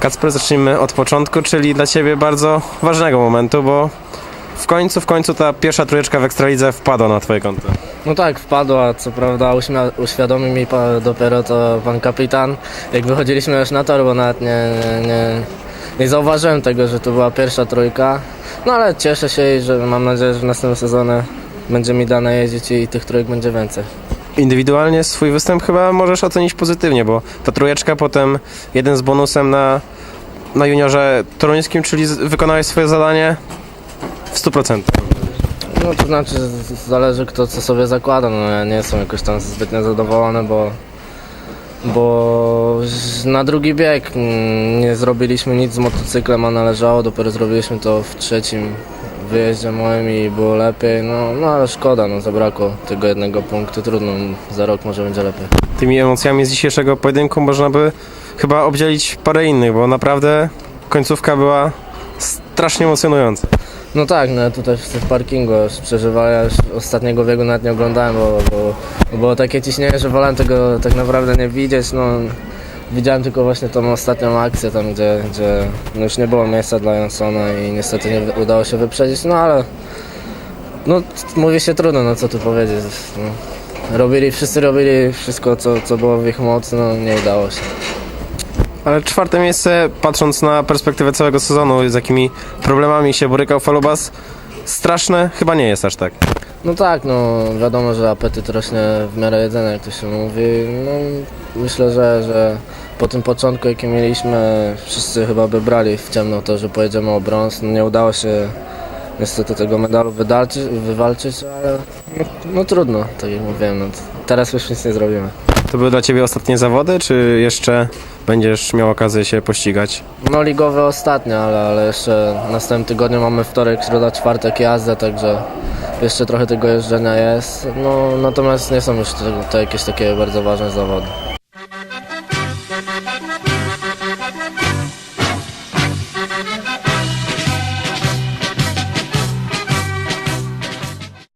Kacper, zacznijmy od początku, czyli dla Ciebie bardzo ważnego momentu, bo w końcu, w końcu ta pierwsza trójeczka w Ekstralidze wpadła na Twoje konto. No tak, wpadła, co prawda uświadomił mi dopiero to pan kapitan, jak wychodziliśmy już na tor, bo nawet nie, nie, nie, nie zauważyłem tego, że to była pierwsza trójka. No ale cieszę się i że mam nadzieję, że w następnym sezonie będzie mi dane jeździć i tych trójek będzie więcej. Indywidualnie swój występ chyba możesz ocenić pozytywnie, bo ta trójeczka, potem jeden z bonusem na, na juniorze toruńskim, czyli z- wykonałeś swoje zadanie w 100%. No to znaczy, zależy kto co sobie zakłada, no ja nie jestem jakoś tam zbytnio zadowolony, bo bo na drugi bieg mm, nie zrobiliśmy nic z motocyklem, a należało, dopiero zrobiliśmy to w trzecim wyjeździe moim i było lepiej, no, no ale szkoda, no zabrakło tego jednego punktu, trudno, za rok może będzie lepiej. Tymi emocjami z dzisiejszego pojedynku można by chyba obdzielić parę innych, bo naprawdę końcówka była strasznie emocjonująca. No tak, no tutaj w tym parkingu przeżywałem, ostatniego biegu nawet nie oglądałem, bo, bo, bo było takie ciśnienie, że wolałem tego tak naprawdę nie widzieć, no widziałem tylko właśnie tą ostatnią akcję tam, gdzie, gdzie no już nie było miejsca dla Jansona i niestety nie udało się wyprzedzić, no ale no mówi się trudno, no co tu powiedzieć, no, robili, wszyscy robili wszystko, co, co było w ich mocy, no nie udało się. Ale czwarte miejsce, patrząc na perspektywę całego sezonu, z jakimi problemami się borykał Falubas, straszne chyba nie jest aż tak. No tak, no wiadomo, że apetyt rośnie w miarę jedzenia, jak to się mówi. No, myślę, że, że po tym początku, jaki mieliśmy, wszyscy chyba by brali w ciemno to, że pojedziemy o brąz. No, nie udało się niestety tego medalu wydalczyć, wywalczyć, ale no, no trudno, tak jak mówiłem. No, teraz już nic nie zrobimy. To były dla Ciebie ostatnie zawody, czy jeszcze będziesz miał okazję się pościgać? No ligowe ostatnie, ale, ale jeszcze następnym tygodniu mamy wtorek, środa, czwartek jazdę, także jeszcze trochę tego jeżdżenia jest. No, natomiast nie są już to, to jakieś takie bardzo ważne zawody.